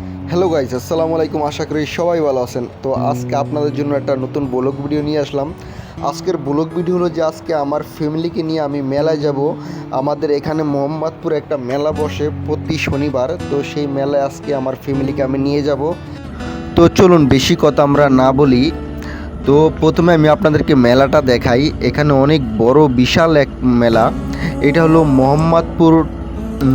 Hello guys আসসালামু আলাইকুম। আশা করি সবাই ভালো আছেন। তো আজকে আপনাদের জন্য একটা নতুন ব্লগ ভিডিও নিয়ে আসলাম। আজকের ব্লগ ভিডিও হলো যে আজকে আমার ফ্যামিলিকে নিয়ে আমি মেলায় যাব। আমাদের এখানে মোহাম্মদপুর একটা মেলা বসে প্রতি শনিবার। তো সেই মেলায় আজকে আমার ফ্যামিলিকে আমি নিয়ে যাব। তো চলুন, বেশি কথা আমরা না বলি। তো প্রথমে আমি আপনাদেরকে মেলাটা দেখাই। এখানে অনেক বড়, বিশাল এক মেলা। এটা হলো মোহাম্মদপুর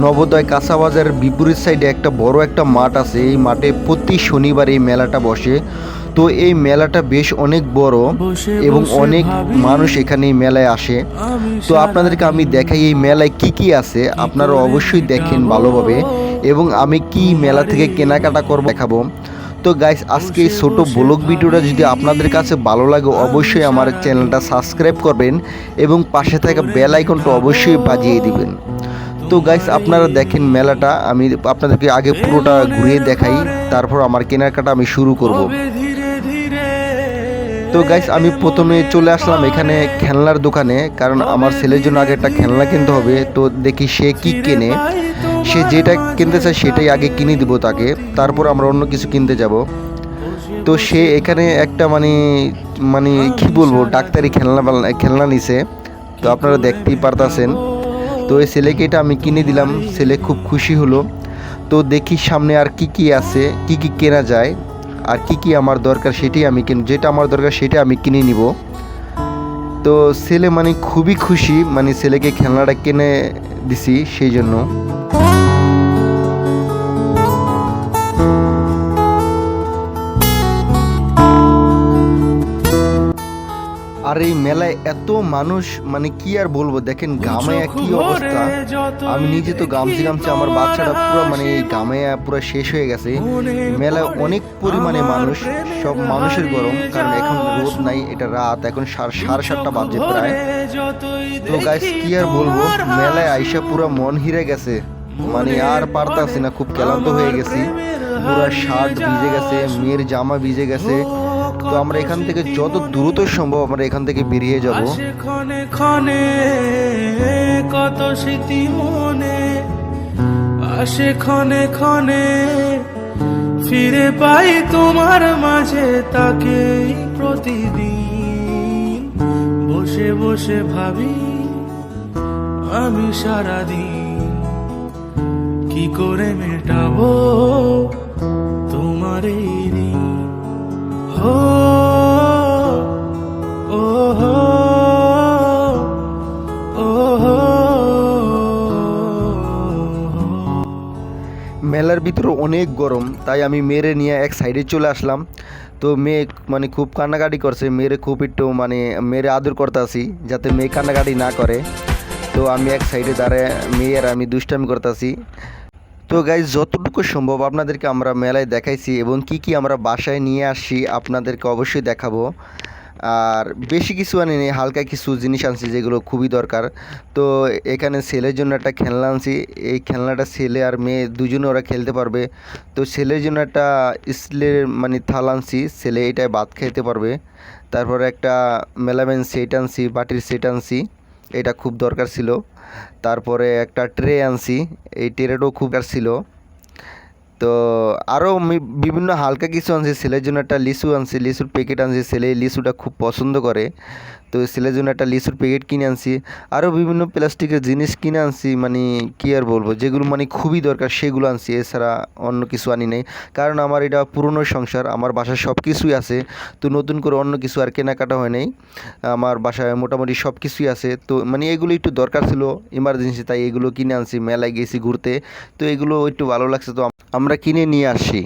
নবোদয় কাঁচাবাজারের বিপরীত সাইডে একটা বড় একটা মাঠ আছে। এই মাঠে প্রতি শনিবার এই মেলাটা বসে। তো এই মেলাটা বেশ অনেক বড় এবং অনেক মানুষ এখানে এই মেলায় আসে। তো আপনাদেরকে আমি দেখাই এই মেলায় কি কি আছে। আপনারা অবশ্যই দেখেন ভালোভাবে এবং আমি কি মেলা থেকে কেনাকাটা করব দেখাবো। তো গাইস আজকে এই ছোটো ব্লগ ভিডিওটা যদি আপনাদের কাছে ভালো লাগে অবশ্যই আমার চ্যানেলটা সাবস্ক্রাইব করবেন এবং পাশে থাকা বেল আইকনটা অবশ্যই বাজিয়ে দিবেন। তো গাইস আপনারা দেখেন মেলাটা, আমি আপনাদেরকে আগে পুরোটা ঘুরিয়ে দেখাই, তারপর আমার কেনাকাটা আমি শুরু করব। তো গাইস আমি প্রথমে চলে আসলাম এখানে খেলনার দোকানে, কারণ আমার ছেলের জন্য আগে একটা খেলনা কিনতে হবে, তো দেখি সে কি কেনে। সে যেটা কিনতে চায় সেটাই আগে কিনে দিব তাকে, তারপর আমরা অন্য কিছু কিনতে যাব। তো সে এখানে একটা মানে মানে কি বলব, ডাক্তারি খেলনা খেলনা নিছে। তো আপনারা দেখতেই পারতাছেন। তো এই ছেলেকে এটা আমি কিনে দিলাম। ছেলে খুব খুশি হলো। তো দেখি সামনে আর কি কি আছে, কি কি কেনা যায়, আর কি কি আমার দরকার সেটাই আমি কিন, যেটা আমার দরকার সেটা আমি কিনে নিব। তো ছেলে মানে খুবই খুশি মানে ছেলেকে খেলনাটা কিনে দিছি সেই জন্য। আর এই মেলায় এত মানুষ মানে কি আর বলব? দেখেন গামায়া কি অবস্থা? আমি নিজে তো গামছি গামছি আমার বাচ্চাটা পুরো মানে এই গামায়া পুরো শেষ হয়ে গেছে। মেলায় অনেক পরিমাণে মানুষ সব মানুষের গরম কারণ এখন রোদ নাই এটা রাত এখন সাড়ে সাড়ে সাতটা বাজে প্রায়। তো গাইস কি আর বলব? মেলায় আইসা পুরো মন হিরে গেছে। মানে আর পারতাছি না খুব ক্লান্ত হয়ে গেছি। পুরো শার্ট ভিজে গেছে মেয়ের জামা ভিজে গেছে। তো আমরা এখান থেকে যত দ্রুত সম্ভব আমরা এখান থেকে বেরিয়ে যাব। ক্ষণে ক্ষণে কত স্মৃতি মনে আসে ক্ষণে ক্ষণে ফিরে পাই তোমার মাঝে তাকে প্রতিদিন। বসে বসে ভাবি আমি সারাদিন কি করে মেটাবো তোমার এই মেলার ভিতরে অনেক গরম, তাই আমি মেরে নিয়ে এক সাইডে চলে আসলাম। তো মেয়ে মানে খুব কান্নাকাটি করছে, মেয়েরে খুব একটু মানে মেয়েরে আদর করতে আসি, যাতে মেয়ে কান্নাকাটি না করে। তো আমি এক সাইডে দাঁড়ায় মেয়ের আমি দুষ্টামি করতেছি তো গাইজ যতটুকু সম্ভব আপনাদেরকে আমরা মেলায় দেখাইছি এবং কি কি আমরা বাসায় নিয়ে আসি আপনাদেরকে অবশ্যই দেখাবো। আর বেশি কিছু আনি নেই, হালকা কিছু জিনিস আনছি যেগুলো খুবই দরকার। তো এখানে ছেলের জন্য একটা খেলনা আনছি, এই খেলনাটা ছেলে আর মেয়ে দুজনে ওরা খেলতে পারবে। তো ছেলের জন্য একটা স্টিলের মানে থাল আনছি, ছেলে এটায় ভাত খেতে পারবে। তারপরে একটা মেলামেন সেট আনছি, বাটির সেট আনছি, এটা খুব দরকার ছিল। তারপরে একটা ট্রে আনছি, এই ট্রেটাও খুব দরকার ছিল। তো আরও বিভিন্ন হালকা কিছু আনছি ছেলের জন্য একটা লিচু আনছি, লিচুর প্যাকেট আনছি ছেলে লিচুটা খুব পছন্দ করে। তো ছেলের জন্য একটা লিচুর প্যাকেট কিনে আনছি। আরও বিভিন্ন প্লাস্টিকের জিনিস কিনে আনছি মানে কী আর বলব, যেগুলো মানে খুবই দরকার, সেগুলো আনছি। এছাড়া অন্য কিছু আনি নাই। কারণ আমার এটা পুরনো সংসার, আমার বাসায় সব কিছুই আছে, তো নতুন করে অন্য কিছু আর কেনাকাটা হয় নাই। আমার বাসায় মোটামুটি সব কিছুই আছে। তো মানে এগুলো একটু দরকার ছিল ইমার্জেন্সি তাই এগুলো কিনে আনছি। মেলায় গেছি ঘুরতে, তো এগুলো একটু ভালো লাগছে, তো আমরা কিনে নিয়ে আসছি